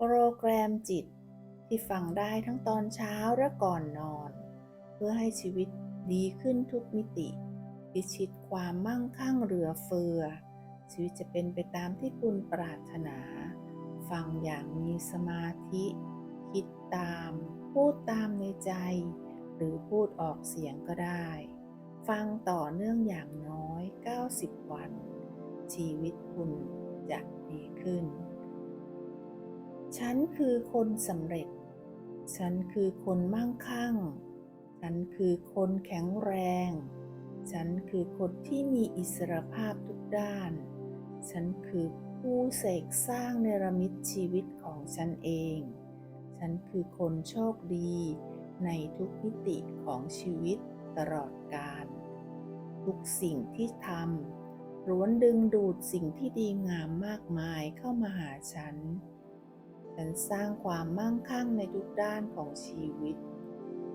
โปรแกรมจิตที่ฟังได้ทั้งตอนเช้าและก่อนนอน เพื่อให้ชีวิตดีขึ้นทุกมิติ พิชิตความมั่งคั่งเหลือเฟือ ชีวิตจะเป็นไปตามที่คุณปรารถนา ฟังอย่างมีสมาธิ คิดตาม พูดตามในใจ หรือพูดออกเสียงก็ได้ ฟังต่อเนื่องอย่างน้อย 90 วัน ชีวิตคุณจะดีขึ้น ฉันคือคนสำเร็จ ฉันคือคนมั่งคั่ง ฉันคือคนแข็งแรง ฉันคือคนที่มีอิสรภาพทุกด้าน ฉันคือผู้เสกสร้างเนรมิตชีวิตของฉันเอง ฉันคือคนโชคดีในทุกมิติของชีวิตตลอดกาล ทุกสิ่งที่ทำล้วนดึงดูดสิ่งที่ดีงามมากมายเข้ามาหาฉัน ฉันสร้างความมั่งคั่งในทุกด้านของชีวิต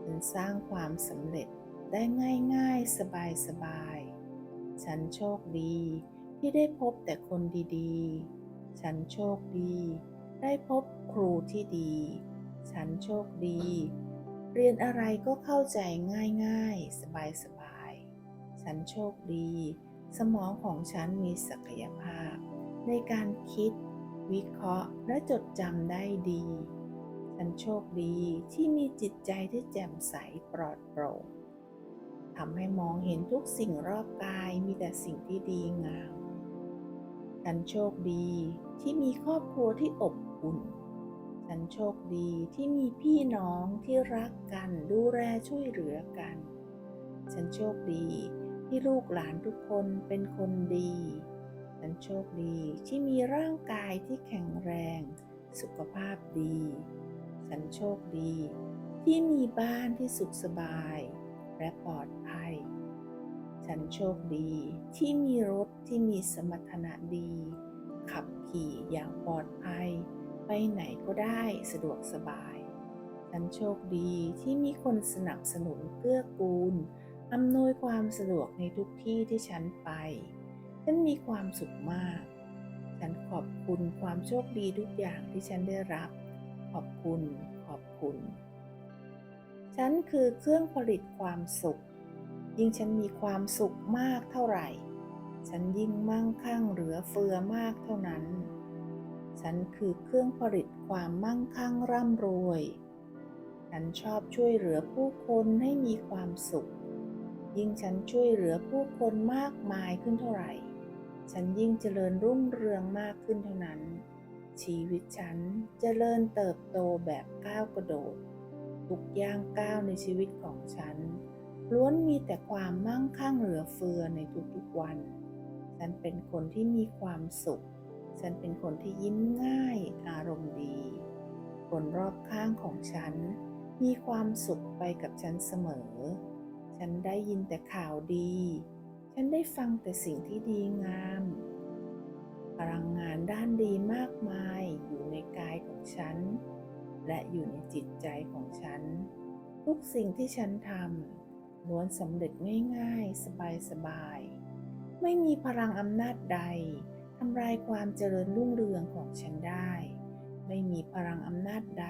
ฉันสร้างความสำเร็จได้ง่ายๆ สบายๆ ฉันโชคดีที่ได้พบแต่คนดีๆ ฉันโชคดีได้พบครูที่ดี ฉันโชคดี เรียนอะไรก็เข้าใจง่ายๆ สบายๆ ฉันโชคดี สมองของฉันมีศักยภาพ ในการคิด วิเคราะห์และจดจำได้ดี ฉันโชคดีที่มีจิตใจที่แจ่มใสปลอดโปร่งทำให้มองเห็นทุกสิ่งรอบกายมีแต่สิ่งที่ดีงาม ฉันโชคดีที่มีครอบครัวที่อบอุ่น ฉันโชคดีที่มีพี่น้องที่รักกันดูแลช่วยเหลือกัน ฉันโชคดีที่ลูกหลานทุกคนเป็นคนดี ฉันโชคดีที่มีร่างกายที่แข็งแรง สุขภาพดี ฉันโชคดี ที่มีบ้านที่สุขสบาย และปลอดภัย ฉันโชคดีที่มีรถที่มีสมรรถนะดี ขับขี่อย่างปลอดภัย ไปไหนก็ได้สะดวกสบาย ฉันโชคดีที่มีคนสนับสนุนเกื้อกูลอำนวยความสะดวกในทุกที่ที่ฉันไป ฉันมีความสุขมาก ฉันขอบคุณความโชคดีทุกอย่างที่ฉันได้รับ ขอบคุณ ขอบคุณ ฉันคือเครื่องผลิตความสุข ยิ่งฉันมีความสุขมากเท่าไหร่ ฉันยิ่งมั่งคั่งเหลือเฟือมากเท่านั้น ฉันคือเครื่องผลิตความมั่งคั่งร่ำรวย ฉันชอบช่วยเหลือผู้คนให้มีความสุขยิ่งฉันช่วยเหลือผู้คนมากมายขึ้นเท่าไหร่ ฉันยิ่งเจริญรุ่งเรืองมากขึ้นเท่านั้น ชีวิตฉันเจริญเติบโตแบบก้าวกระโดด ทุกย่างก้าวในชีวิตของฉัน ล้วนมีแต่ความมั่งคั่งเหลือเฟือในทุกๆวัน ฉันเป็นคนที่มีความสุข ฉันเป็นคนที่ยิ้มง่ายอารมณ์ดี คนรอบข้างของฉัน มีความสุขไปกับฉันเสมอ ฉันได้ยินแต่ข่าวดี ฉันได้ฟังแต่สิ่งที่ดีงาม พลังงานด้านดีมากมายอยู่ในกายของฉัน และอยู่ในจิตใจของฉัน ทุกสิ่งที่ฉันทำล้วนสำเร็จง่ายๆ สบายๆ ไม่มีพลังอำนาจใดทำลายความเจริญรุ่งเรืองของฉันได้ ไม่มีพลังอำนาจใด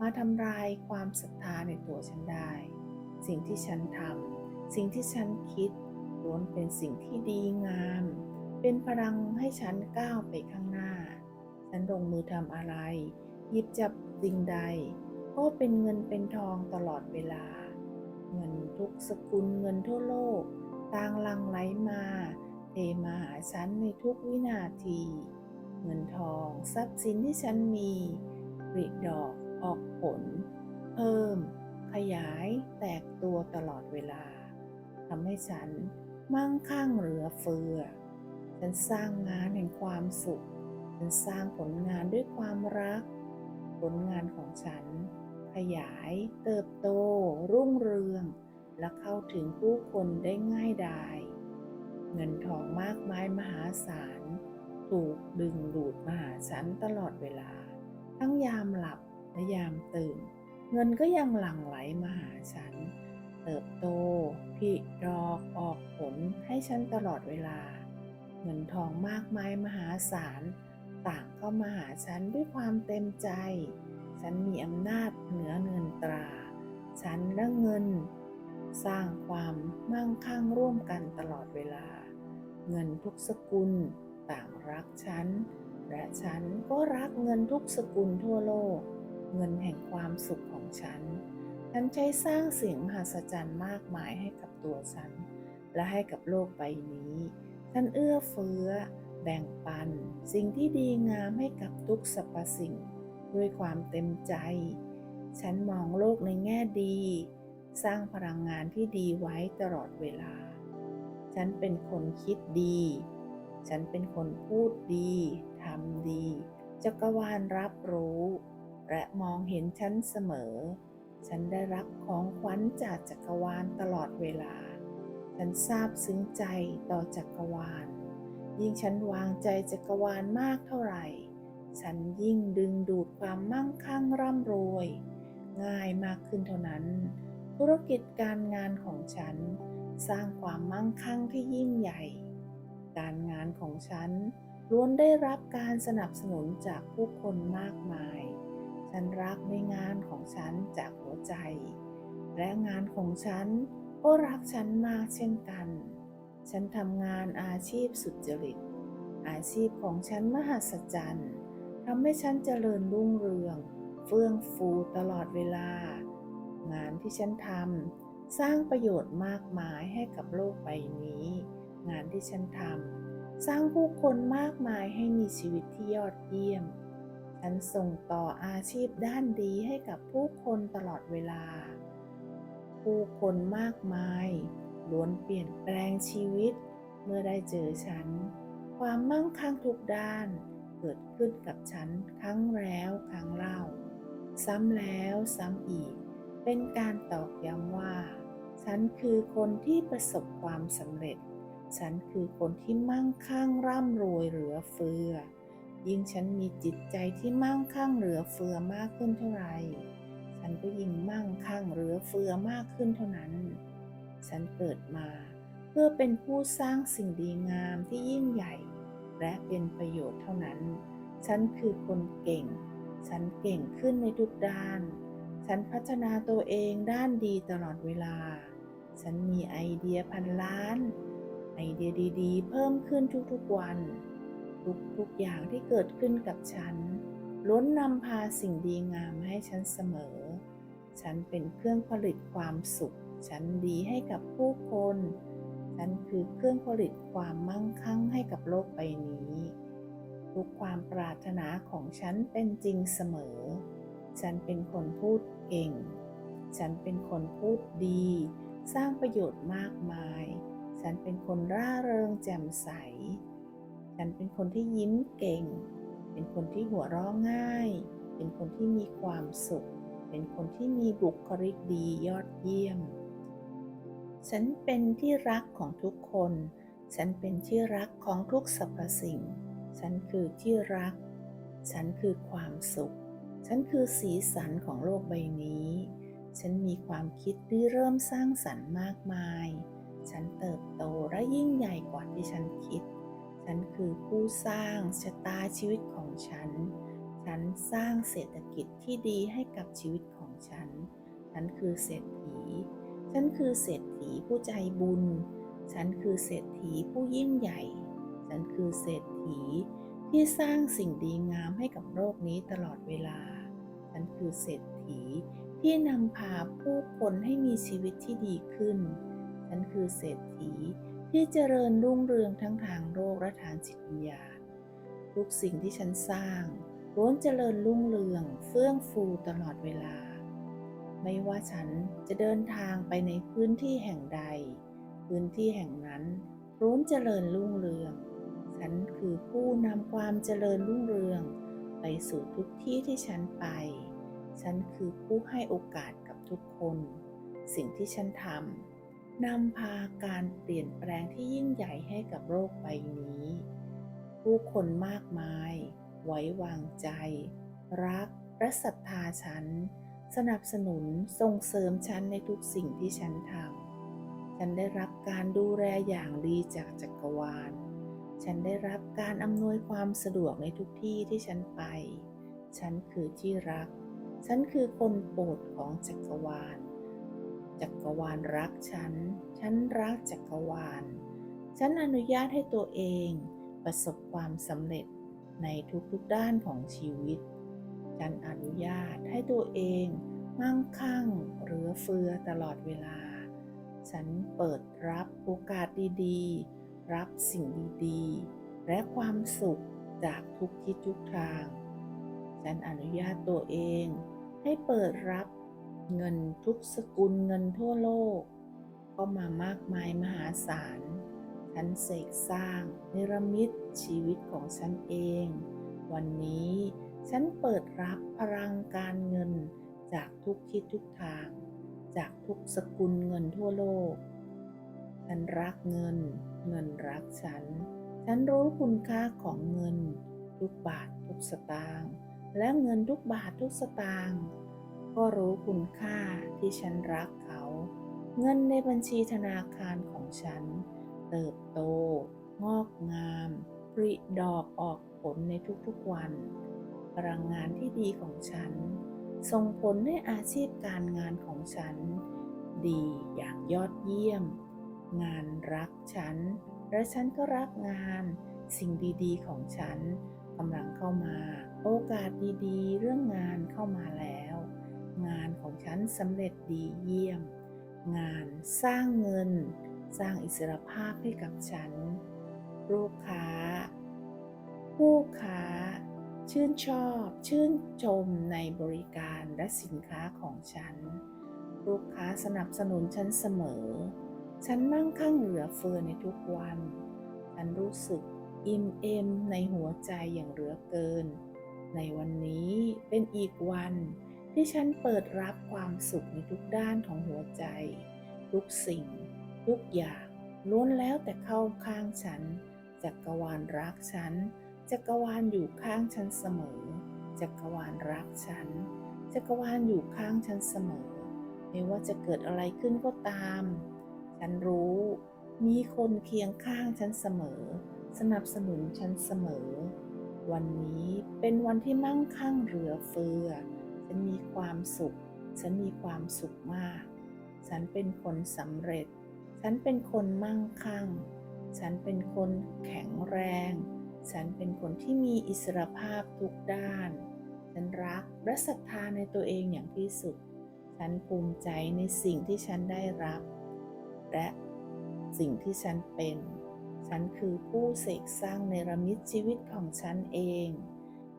มาทำลายความศรัทธาในตัวฉันได้ สิ่งที่ฉันทำสิ่งที่ฉันคิด ล้วนเป็นสิ่งที่ดีงาม เป็นพลังให้ฉันก้าวไปข้างหน้า ฉันลงมือทำอะไร หยิบจับสิ่งใด ก็เป็นเงินเป็นทองตลอดเวลา เงินทุกสกุลเงินทั่วโลกต่างลังไหลมาเทมาหาฉันในทุกวินาที เงินทองทรัพย์สินที่ฉันมีผลิดอกออกผล เพิ่ม ขยายแตกตัวตลอดเวลาทำให้ฉัน มั่งคั่งเหลือเฟือ ฉันสร้างงานแห่งความสุข ฉันสร้างผลงานด้วยความรัก ผลงานของฉัน ขยาย เติบโต รุ่งเรือง และเข้าถึงผู้คนได้ง่ายดาย เงินทองมากมายมหาศาล ถูกดึงดูดมาหาฉันตลอดเวลา ทั้งยามหลับและยามตื่น เงินก็ยังหลั่งไหลมาหาฉัน เติบโตผลิดอกออกผลให้ฉันตลอดเวลา เงินทองมากมายมหาศาล ต่างเข้ามาหาฉันด้วยความเต็มใจ ฉันมีอำนาจเหนือเงินตรา ฉันและเงิน สร้างความมั่งคั่งร่วมกันตลอดเวลา เงินทุกสกุลต่างรักฉัน และฉันก็รักเงินทุกสกุลทั่วโลก เงินแห่งความสุขของฉัน ฉันใช้สร้างสิ่งมหัศจรรย์มากมายให้กับตัวฉัน และให้กับโลกใบนี้ ฉันเอื้อเฟื้อ แบ่งปัน สิ่งที่ดีงามให้กับทุกสรรพสิ่ง ด้วยความเต็มใจ ฉันมองโลกในแง่ดี สร้างพลังงานที่ดีไว้ตลอดเวลา ฉันเป็นคนคิดดี ฉันเป็นคนพูดดีทำดี จักรวาลรับรู้ และมองเห็นฉันเสมอ ฉันได้รับของขวัญจากจักรวาลตลอดเวลา ฉันซาบซึ้งใจต่อจักรวาล ยิ่งฉันวางใจจักรวาลมากเท่าไหร่ ฉันยิ่งดึงดูดความมั่งคั่งร่ำรวย ง่ายมากขึ้นเท่านั้น ธุรกิจการงานของฉัน สร้างความมั่งคั่งที่ยิ่งใหญ่ การงานของฉันล้วนได้รับการสนับสนุนจากผู้คนมากมาย ฉันรักในงานของฉันจากหัวใจ และงานของฉันก็รักฉันมากเช่นกัน ฉันทำงานอาชีพสุจริต อาชีพของฉันมหัศจรรย์ทำให้ฉันเจริญรุ่งเรือง เฟื่องฟูตลอดเวลา งานที่ฉันทำสร้างประโยชน์มากมายให้กับโลกใบนี้ งานที่ฉันทำสร้างผู้คนมากมายให้มีชีวิตที่ยอดเยี่ยม ฉันส่งต่ออาชีพด้านดีให้กับผู้คนตลอดเวลา ผู้คนมากมายล้วนเปลี่ยนแปลงชีวิต เมื่อได้เจอฉัน ความมั่งคั่งทุกด้าน เกิดขึ้นกับฉันครั้งแล้วครั้งเล่า ซ้ำแล้วซ้ำอีก เป็นการตอกย้ำว่า ฉันคือคนที่ประสบความสำเร็จ ฉันคือคนที่มั่งคั่งร่ำรวยเหลือเฟือ ยิ่งฉันมีจิตใจที่มั่งคั่งเหลือเฟือมากขึ้นเท่าไร ฉันก็ยิ่งมั่งคั่งเหลือเฟือมากขึ้นเท่านั้น ฉันเกิดมาเพื่อเป็นผู้สร้างสิ่งดีงามที่ยิ่งใหญ่ และเป็นประโยชน์เท่านั้น ฉันคือคนเก่ง ฉันเก่งขึ้นในทุกด้าน ฉันพัฒนาตัวเองด้านดีตลอดเวลา ฉันมีไอเดียพันล้าน ไอเดียดีๆ เพิ่มขึ้นทุกๆวัน ทุกๆอย่างที่เกิดขึ้นกับฉัน ล้วนนำพาสิ่งดีงามมาให้ฉันเสมอ ฉันเป็นเครื่องผลิตความสุข ฉันดีให้กับผู้คน ฉันคือเครื่องผลิตความมั่งคั่งให้กับโลกใบนี้ ทุกความปรารถนาของฉันเป็นจริงเสมอ ฉันเป็นคนพูดเก่ง ฉันเป็นคนพูดดี สร้างประโยชน์มากมาย ฉันเป็นคนร่าเริงแจ่มใส ฉันเป็นคนที่ยิ้มเก่ง เป็นคนที่หัวเราะง่าย เป็นคนที่มีความสุข เป็นคนที่มีบุคลิกดียอดเยี่ยม ฉันเป็นที่รักของทุกคน ฉันเป็นที่รักของทุกสรรพสิ่ง ฉันคือที่รัก ฉันคือความสุข ฉันคือสีสันของโลกใบนี้ ฉันมีความคิดที่เริ่มสร้างสรรค์มากมาย ฉันเติบโตและยิ่งใหญ่กว่าที่ฉันคิด ฉันคือผู้สร้างชะตาชีวิตของฉัน ฉันสร้างเศรษฐกิจที่ดีให้กับชีวิตของฉัน ฉันคือเศรษฐี ฉันคือเศรษฐีผู้ใจบุญ ฉันคือเศรษฐีผู้ยิ่งใหญ่ ฉันคือเศรษฐีที่สร้างสิ่งดีงามให้กับโลกนี้ตลอดเวลา ฉันคือเศรษฐีที่นำพาผู้คนให้มีชีวิตที่ดีขึ้น ฉันคือเศรษฐี ที่เจริญรุ่งเรืองทั้งทางโลกและทางจิตวิญญาณทุกสิ่งที่ฉันสร้างล้วนเจริญรุ่งเรืองเฟื่องฟูตลอดเวลา ไม่ว่าฉันจะเดินทางไปในพื้นที่แห่งใด พื้นที่แห่งนั้นล้วนเจริญรุ่งเรือง ฉันคือผู้นำความเจริญรุ่งเรือง ไปสู่ทุกที่ที่ฉันไป ฉันคือผู้ให้โอกาสกับทุกคน สิ่งที่ฉันทำ นำพาการเปลี่ยนแปลงที่ยิ่งใหญ่ให้กับโลกใบนี้ ผู้คนมากมาย ไว้วางใจ รักและศรัทธาฉัน สนับสนุนส่งเสริมฉันในทุกสิ่งที่ฉันทำ ฉันได้รับการดูแลอย่างดีจากจักรวาล ฉันได้รับการอำนวยความสะดวกในทุกที่ที่ฉันไป ฉันคือที่รัก ฉันคือคนโปรดของจักรวาล จักรวาลรักฉัน ฉันรักจักรวาล ฉันอนุญาตให้ตัวเองประสบความสำเร็จในทุกๆด้านของชีวิต ฉันอนุญาตให้ตัวเองมั่งคั่งเหลือเฟือตลอดเวลา ฉันเปิดรับโอกาสดีๆ รับสิ่งดีๆ และความสุขจากทุกทิศทุกทาง ฉันอนุญาตตัวเองให้เปิดรับ เงินทุกสกุลเงินทั่วโลก ก็มามากมายมหาศาล ฉันเสกสร้างเนรมิตชีวิตของฉันเอง วันนี้ฉันเปิดรับพลังการเงินจากทุกทิศทุกทาง จากทุกสกุลเงินทั่วโลก ฉันรักเงิน เงินรักฉัน ฉันรู้คุณค่าของเงิน ทุกบาททุกสตางค์และเงินทุกบาททุกสตางค์ ก็รู้คุณค่าที่ฉันรักเขา เงินในบัญชีธนาคารของฉัน เติบโต งอกงามปริดอกออกผลในทุกๆวันพลังงานที่ดีของฉัน ส่งผลให้อาชีพการงานของฉัน ดีอย่างยอดเยี่ยม งานรักฉัน และฉันก็รักงาน สิ่งดีๆของฉันกำลังเข้ามา โอกาสดีๆ เรื่องงานเข้ามาแล้ว งานของฉันสำเร็จดีเยี่ยม งานสร้างเงิน สร้างอิสรภาพให้กับฉัน ลูกค้า ผู้ค้า ชื่นชอบ ชื่นชมในบริการและสินค้าของฉัน ลูกค้าสนับสนุนฉันเสมอ ฉันมั่งคั่งเหลือเฟือในทุกวัน ฉันรู้สึกอิ่มเอมในหัวใจอย่างเหลือเกิน ในวันนี้เป็นอีกวัน ที่ฉันเปิดรับความสุขในทุกด้านของหัวใจ ทุกสิ่ง ทุกอย่างล้วนแล้วแต่เข้าข้างฉันจักรวาลรักฉันจักรวาลอยู่ข้างฉันเสมอจักรวาลรักฉันจักรวาลอยู่ข้างฉันเสมอ ไม่ว่าจะเกิดอะไรขึ้นก็ตาม ฉันรู้ มีคนเคียงข้างฉันเสมอ สนับสนุนฉันเสมอ วันนี้เป็นวันที่มั่งคั่งเหลือเฟือ ฉันมีความสุข ฉันมีความสุขมาก ฉันเป็นคนสำเร็จ ฉันเป็นคนมั่งคั่ง ฉันเป็นคนแข็งแรง ฉันเป็นคนที่มีอิสรภาพทุกด้าน ฉันรักและศรัทธาในตัวเองอย่างที่สุด ฉันภูมิใจในสิ่งที่ฉันได้รับ และสิ่งที่ฉันเป็น ฉันคือผู้เสกสร้างเนรมิตชีวิตของฉันเอง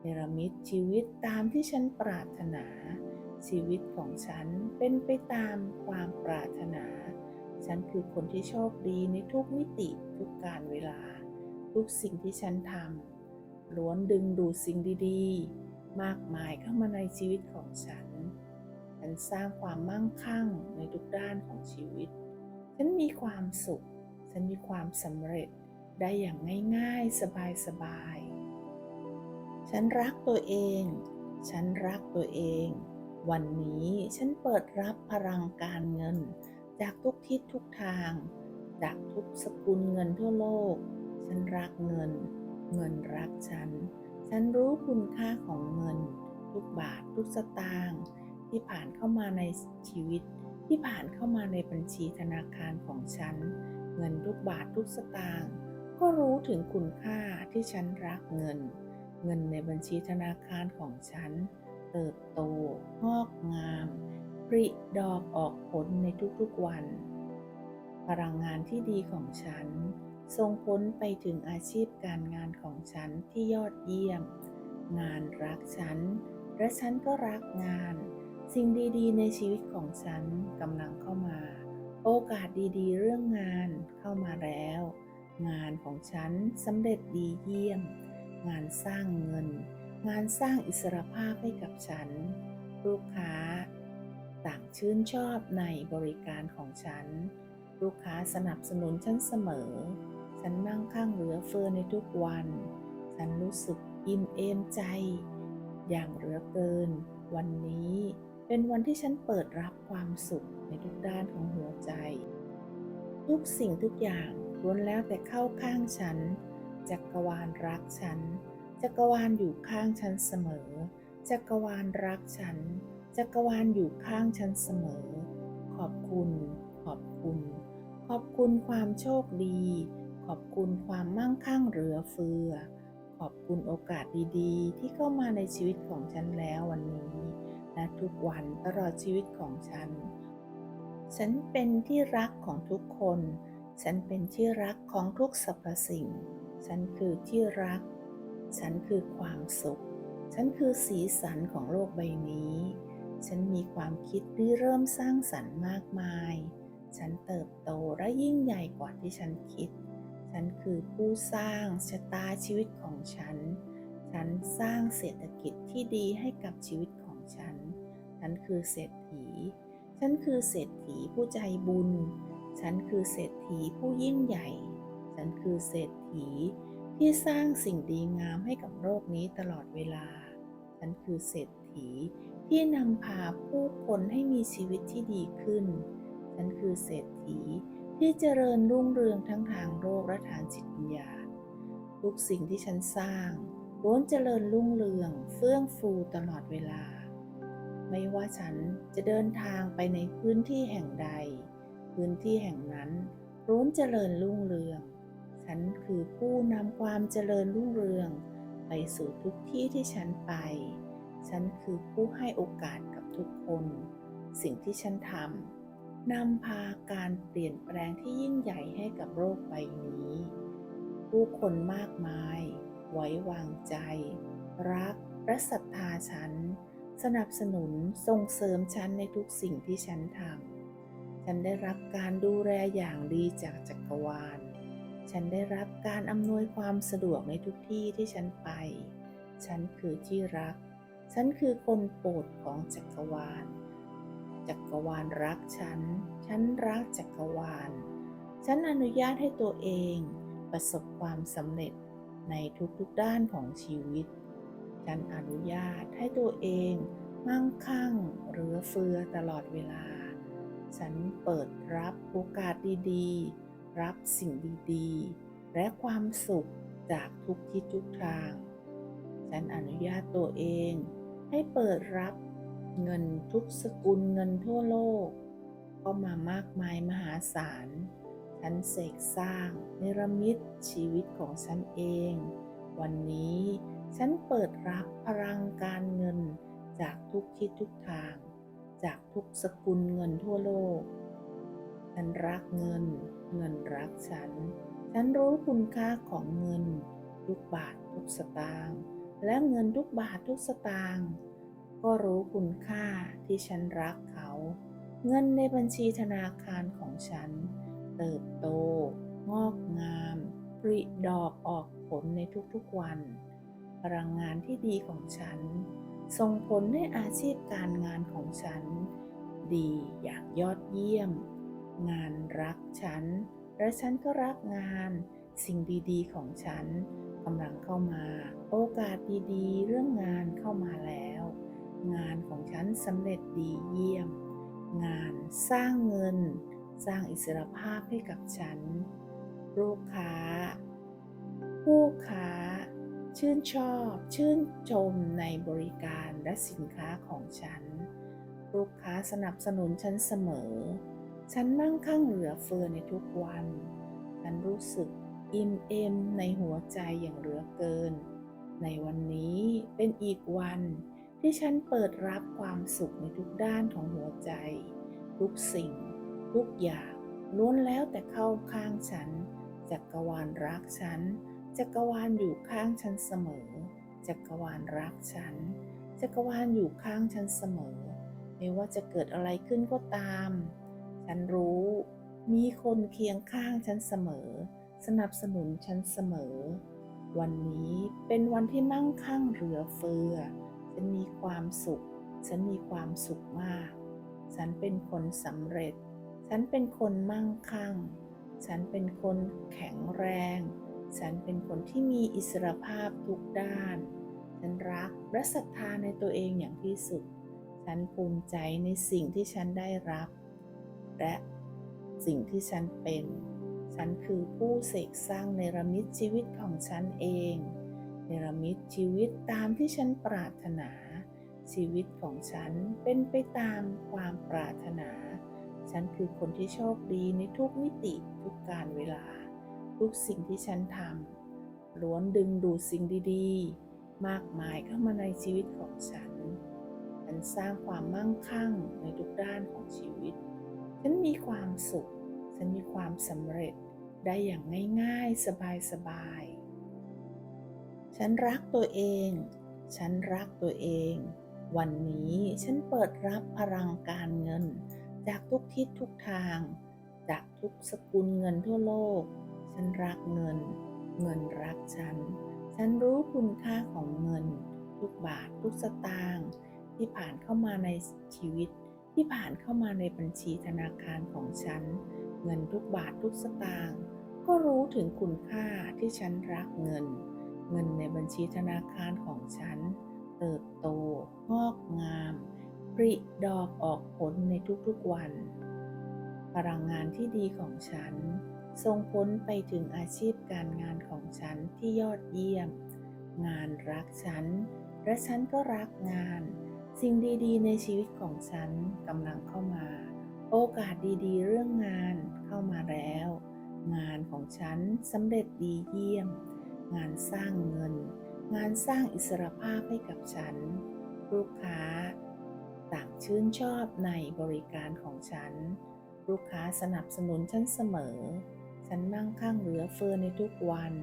นรมิตชีวิตตามที่ฉันปรารถนา ชีวิตของฉันเป็นไปตามความปรารถนา ฉันคือคนที่โชคดีในทุกมิติทุกการเวลา ทุกสิ่งที่ฉันทำล้วนดึงดูดสิ่งดีๆ มากมายเข้ามาในชีวิตของฉัน ฉันสร้างความมั่งคั่งในทุกด้านของชีวิต ฉันมีความสุข ฉันมีความสำเร็จได้อย่างง่ายๆ สบายๆ ฉันรักตัวเอง ฉันรักตัวเอง วันนี้ฉันเปิดรับพลังการเงิน จากทุกทิศทุกทาง จากทุกสกุลเงินทั่วโลก ฉันรักเงิน เงินรักฉัน ฉันรู้คุณค่าของเงิน ทุกบาททุกสตางค์ที่ผ่านเข้ามาในชีวิต ที่ผ่านเข้ามาในบัญชีธนาคารของฉัน เงินทุกบาททุกสตางค์ก็รู้ถึงคุณค่าที่ฉันรักเงิน เงินในบัญชีธนาคารของฉัน เติบโตงอกงามปริดอกออกผลในทุกๆวัน พลังงานที่ดีของฉันส่งผลไปถึงอาชีพการงานของฉันที่ยอดเยี่ยม งานรักฉัน และฉันก็รักงาน สิ่งดีๆ ในชีวิตของฉันกำลังเข้ามา โอกาสดีๆ เรื่องงานเข้ามาแล้ว งานของฉันสำเร็จดีเยี่ยม งานสร้างเงิน งานสร้างอิสรภาพให้กับฉัน ลูกค้า ต่างชื่นชอบในบริการของฉัน ลูกค้าสนับสนุนฉันเสมอ ฉันมั่งคั่งเหลือเฟือในทุกวัน ฉันรู้สึกอิ่มเอมใจ อย่างเหลือเกิน วันนี้เป็นวันที่ฉันเปิดรับความสุขในทุกด้านของหัวใจ ทุกสิ่งทุกอย่างล้วนแล้วแต่เข้าข้างฉัน จักรวาลรักฉัน จักรวาลอยู่ข้างฉันเสมอ จักรวาลรักฉัน จักรวาลอยู่ข้างฉันเสมอ ขอบคุณ ขอบคุณ ขอบคุณความโชคดี ขอบคุณความมั่งคั่งเหลือเฟือ ขอบคุณโอกาสดีๆ ที่เข้ามาในชีวิตของฉันแล้ววันนี้ และทุกวันตลอดชีวิตของฉัน ฉันเป็นที่รักของทุกคน ฉันเป็นที่รักของทุกสรรพสิ่ง ฉันคือที่รัก ฉันคือความสุข ฉันคือสีสันของโลกใบนี้ ฉันมีความคิดที่เริ่มสร้างสรรค์มากมาย ฉันเติบโตและยิ่งใหญ่กว่าที่ฉันคิด ฉันคือผู้สร้างชะตาชีวิตของฉัน ฉันสร้างเศรษฐกิจที่ดีให้กับชีวิตของฉัน ฉันคือเศรษฐี ฉันคือเศรษฐีผู้ใจบุญ ฉันคือเศรษฐีผู้ยิ่งใหญ่ ฉันคือเศรษฐีที่สร้างสิ่งดีงามให้กับโลกนี้ตลอดเวลา ฉันคือเศรษฐีที่นำพาผู้คนให้มีชีวิตที่ดีขึ้น ฉันคือเศรษฐีที่เจริญรุ่งเรืองทั้งทางโลกและทางจิตวิญญาณ ทุกสิ่งที่ฉันสร้างล้วนเจริญรุ่งเรืองเฟื่องฟูตลอดเวลา ไม่ว่าฉันจะเดินทางไปในพื้นที่แห่งใด พื้นที่แห่งนั้นล้วนเจริญรุ่งเรือง ฉันคือผู้นำความเจริญรุ่งเรือง ไปสู่ทุกที่ที่ฉันไป ฉันคือผู้ให้โอกาสกับทุกคน สิ่งที่ฉันทำนำพาการเปลี่ยนแปลงที่ยิ่งใหญ่ให้กับโลกใบนี้ ผู้คนมากมาย ไว้วางใจ รักและศรัทธาฉัน สนับสนุนส่งเสริมฉันในทุกสิ่งที่ฉันทำฉันได้รับการดูแลอย่างดีจากจักรวาล ฉันได้รับการอำนวยความสะดวกในทุกที่ที่ฉันไป ฉันคือที่รัก ฉันคือคนโปรดของจักรวาล จักรวาลรักฉัน ฉันรักจักรวาล ฉันอนุญาตให้ตัวเองประสบความสำเร็จในทุกๆด้านของชีวิต ฉันอนุญาตให้ตัวเองมั่งคั่งเหลือเฟือตลอดเวลา ฉันเปิดรับโอกาสดีๆ รับสิ่งดีๆ และความสุขจากทุกทิศทุกทาง ฉันอนุญาตตัวเอง ให้เปิดรับเงินทุกสกุลเงินทั่วโลกเข้ามามากมายมหาศาล ฉันเสกสร้างเนรมิตชีวิตของฉันเอง วันนี้ฉันเปิดรับพลังการเงินจากทุกทิศทุกทาง จากทุกสกุลเงินทั่วโลก ฉันรักเงิน เงินรักฉัน ฉันรู้คุณค่าของเงิน ทุกบาททุกสตางค์และเงินทุกบาททุกสตางค์ก็รู้คุณค่าที่ฉันรักเขา เงินในบัญชีธนาคารของฉัน เติบโต งอกงามปริดอกออกผลในทุกๆวัน พลังงานที่ดีของฉัน ส่งผลให้อาชีพการงานของฉันดีอย่างยอดเยี่ยม งานรักฉัน และฉันก็รักงาน สิ่งดีๆ ของฉันกำลังเข้ามา โอกาสดีๆ เรื่องงานเข้ามาแล้ว งานของฉันสำเร็จดีเยี่ยม งานสร้างเงิน สร้างอิสรภาพให้กับฉัน ลูกค้า ผู้ค้า ชื่นชอบ ชื่นชมในบริการและสินค้าของฉัน ลูกค้าสนับสนุนฉันเสมอ ฉันมั่งคั่งเหลือเฟือในทุกวัน ฉันรู้สึกอิ่มเอมในหัวใจอย่างเหลือเกิน ในวันนี้เป็นอีกวันที่ฉันเปิดรับความสุขในทุกด้านของหัวใจ ทุกสิ่ง ทุกอย่างล้วนแล้วแต่เข้าข้างฉัน จักรวาลรักฉัน จักรวาลอยู่ข้างฉันเสมอ จักรวาลรักฉัน จักรวาลอยู่ข้างฉันเสมอ ไม่ว่าจะเกิดอะไรขึ้นก็ตาม ฉันรู้มีคนเคียงข้างฉันเสมอ สนับสนุนฉันเสมอ วันนี้เป็นวันที่มั่งคั่งเหลือเฟือ ฉันมีความสุข ฉันมีความสุขมาก ฉันเป็นคนสำเร็จ ฉันเป็นคนมั่งคั่ง ฉันเป็นคนแข็งแรง ฉันเป็นคนที่มีอิสรภาพทุกด้าน ฉันรักและศรัทธาในตัวเองอย่างที่สุด ฉันภูมิใจในสิ่งที่ฉันได้รับ และสิ่งที่ฉันเป็น ฉันคือผู้เสกสร้างเนรมิตชีวิตของฉันเอง เนรมิตชีวิตตามที่ฉันปรารถนา ชีวิตของฉันเป็นไปตามความปรารถนา ฉันคือคนที่โชคดีในทุกมิติทุกการเวลา ทุกสิ่งที่ฉันทำล้วนดึงดูดสิ่งดีๆ มากมายเข้ามาในชีวิตของฉัน ฉันสร้างความมั่งคั่งในทุกด้านของชีวิต สุข ฉันมีความสำเร็จได้อย่างง่ายๆ สบายๆ ฉันรักตัวเอง ฉันรักตัวเอง วันนี้ฉันเปิดรับพลังการเงิน จากทุกทิศทุกทาง จากทุกสกุลเงินทั่วโลก ฉันรักเงิน เงินรักฉัน ฉันรู้คุณค่าของเงิน ทุกบาททุกสตางค์ที่ผ่านเข้ามาในชีวิต ที่ผ่านเข้ามาในบัญชีธนาคารของฉัน เงินทุกบาททุกสตางค์ก็รู้ถึงคุณค่าที่ฉันรักเงิน เงินในบัญชีธนาคารของฉัน เติบโตงอกงามปริดอกออกผลในทุกๆวัน พลังงานที่ดีของฉันส่งผลไปถึงอาชีพการงานของฉันที่ยอดเยี่ยม งานรักฉัน และฉันก็รักงาน สิ่งดีๆ ในชีวิตของฉันกำลังเข้ามา โอกาสดีๆ เรื่องงานเข้ามาแล้ว งานของฉันสำเร็จดีเยี่ยม งานสร้างเงิน งานสร้างอิสรภาพให้กับฉัน ลูกค้า ต่างชื่นชอบในบริการของฉัน ลูกค้าสนับสนุนฉันเสมอ ฉันมั่งคั่งเหลือเฟือในทุกวัน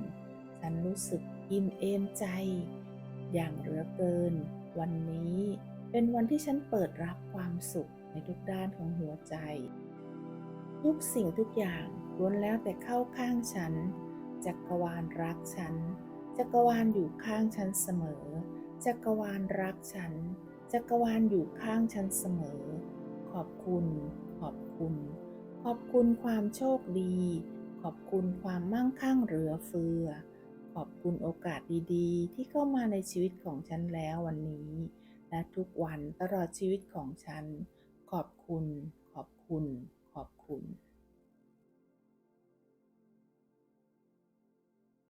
ฉันรู้สึกอิ่มเอมใจ อย่างเหลือเกินวันนี้ เป็นวันที่ฉันเปิดรับความสุขในทุกด้านของหัวใจ ทุกสิ่งทุกอย่างล้วนแล้วแต่เข้าข้างฉัน จักรวาลรักฉัน จักรวาลอยู่ข้างฉันเสมอ จักรวาลรักฉัน จักรวาลอยู่ข้างฉันเสมอ ขอบคุณ ขอบคุณ ขอบคุณความโชคดี ขอบคุณความมั่งคั่งเหลือเฟือ ขอบคุณโอกาสดีๆ ที่เข้ามาในชีวิตของฉันแล้ววันนี้ และทุกวันตลอดชีวิตของฉัน ขอบคุณ ขอบคุณ ขอบคุณ